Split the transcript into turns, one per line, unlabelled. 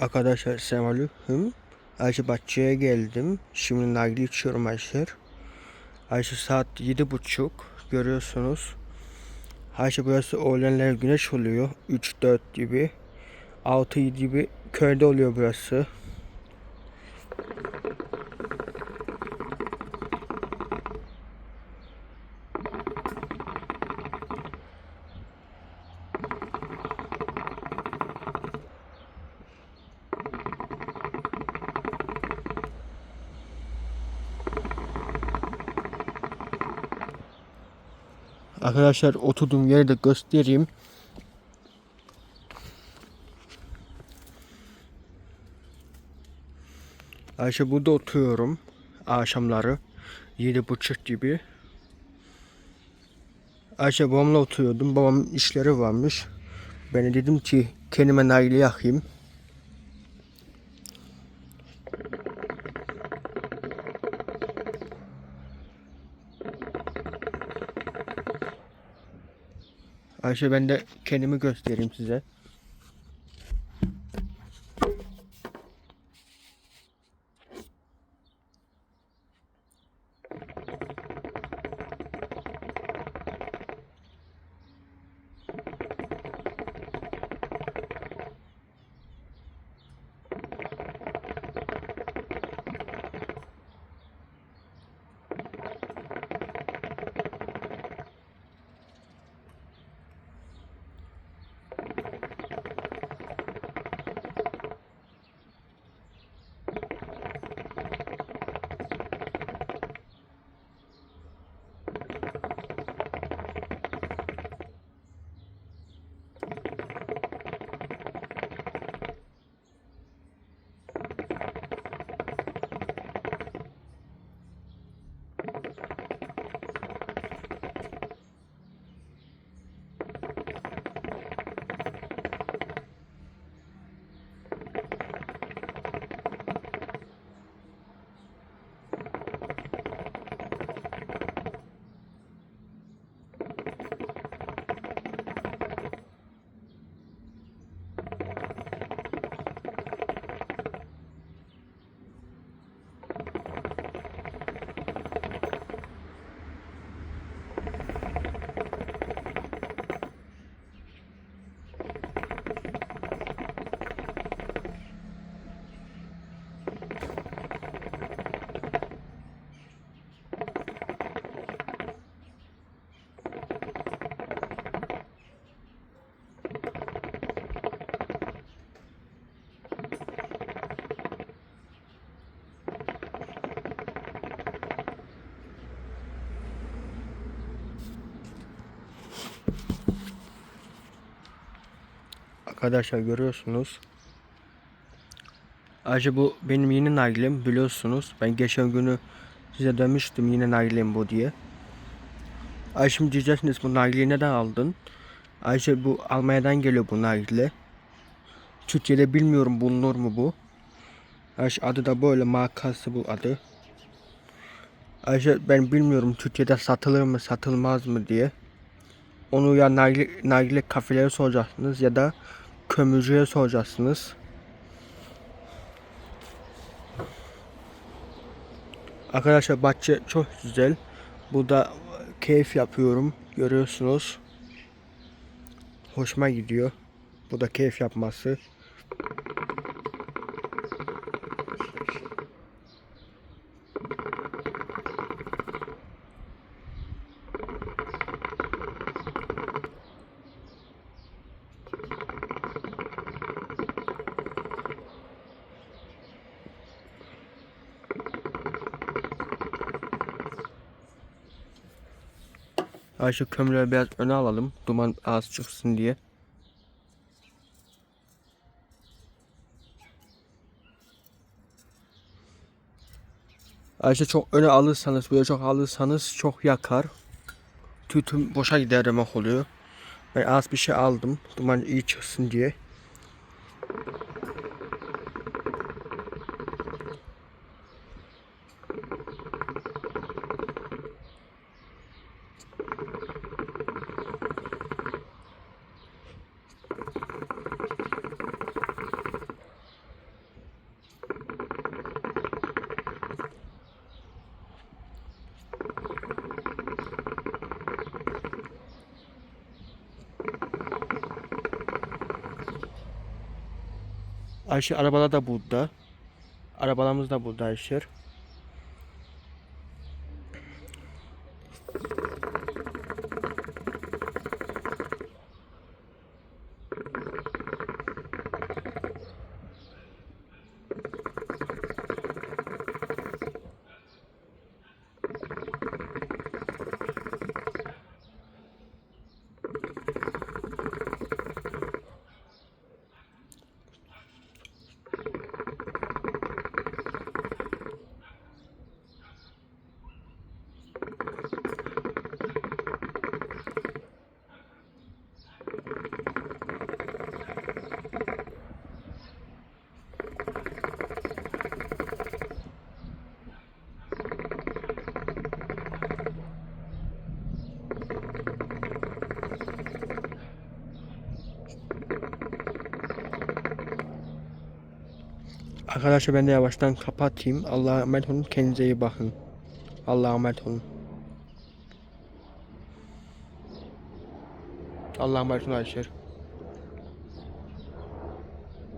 Arkadaşlar selamünaleyküm. Bahçeye geldim. Şimdi nargile içiyorum Ayşe. Ayşe saat yedi buçuk. Görüyorsunuz. Ayşe burası öğlenler güneş oluyor. 3-4 gibi. 6-7 gibi köyde oluyor burası. Arkadaşlar oturduğum yeri de göstereyim. Ayşe burada oturuyorum. Akşamları. Yedi buçuk gibi. Ayşe babamla oturuyordum. Babamın işleri varmış. Ben de dedim ki kendime nargile yakayım. Ayşe ben de kendimi göstereyim size. Arkadaşlar görüyorsunuz. Ayşe bu benim yeni nargilem biliyorsunuz. Ben geçen günü size demiştim yine nargilem bu diye. Ayşe şimdi diyeceksiniz bu nargileyi neden aldın? Ayşe bu Almanya'dan geliyor bu nargile. Türkiye'de bilmiyorum bulunur mu bu. Ayşe adı da böyle markası bu adı. Ayşe ben bilmiyorum Türkiye'de satılır mı satılmaz mı diye. Onu ya nargile, nargile kafelere soracaksınız ya da kömürcüye soracaksınız. Arkadaşlar bahçe çok güzel. Burada keyif yapıyorum. Görüyorsunuz. Hoşuma gidiyor. Bu da keyif yapması. Ayşe kömürleri biraz öne alalım. Duman az çıksın diye. Ayşe çok öne alırsanız, böyle çok alırsanız çok yakar. Tütün boşa gider demek oluyor. Ben az bir şey aldım. Duman iyi çıksın diye. Ayşe arabalar da burada. Arabalarımız da burada Ayşe. Arkadaşlar ben de yavaştan kapatayım. Allah'a emanet olun. Kendinize iyi bakın. Allah'a emanet olun. Allah'a emanet olun Ayşe.